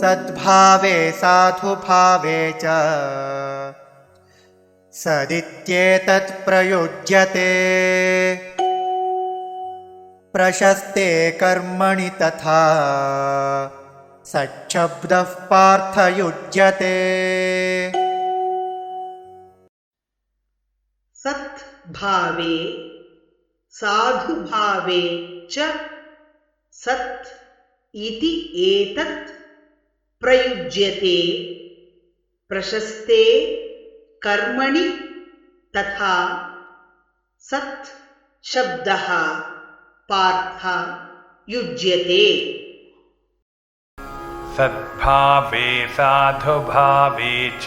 सद्भावे साधुभावे च। सदित्येतत् प्रयुज्यते। प्रशस्ते कर्मणि तथा। सच्छब्दः पार्थयुज्यते सत्भावे साधुभावे च। सत् इति एतत् प्रयुज्यते। प्रशस्ते कर्मणि तथा सत् शब्दः पार्थ युज्यते। सद्भावे साधुभावे च।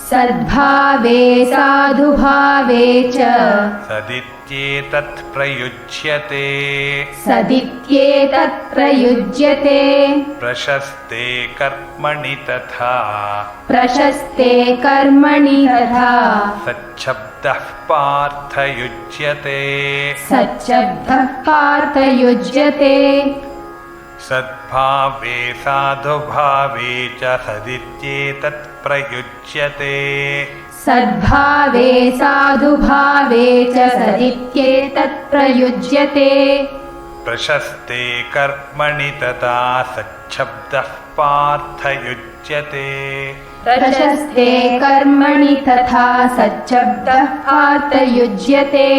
सद्भावे साधुभावे च। सदित्येतत् प्रयुज्यते। सदित्येतत् प्रयुज्यते। प्रशस्ते कर्मणि तथा। प्रशस्ते कर्मणि तथा। सच्छब्दः पार्थयुज्यते। सच्छब्दः पार्थयुज्यते सद्भावे साधुभावे च सदित्येतत् प्रयुज्यते। सद्भावे साधुभावे च सदित्येतत् प्रयुज्यते। प्रशस्ते कर्मणि तथा सच्छब्दः पार्थयुज्यते। प्रशस्ते कर्मणि तथा सच्छब्दः पार्थयुज्यते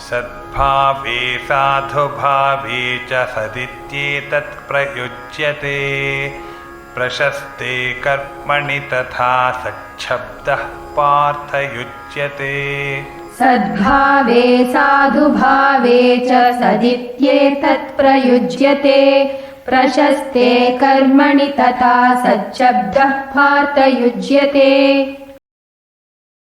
सद्भावे साधुभावे च सदित्येतत् प्रयुज्यते। प्रशस्ते कर्मणि तथा सच्छब्दः पार्थयुज्यते। सद्भावे साधुभावे च सदित्येतत् प्रयुज्यते। प्रशस्ते कर्मणि तथा सच्छब्दः पार्थयुज्यते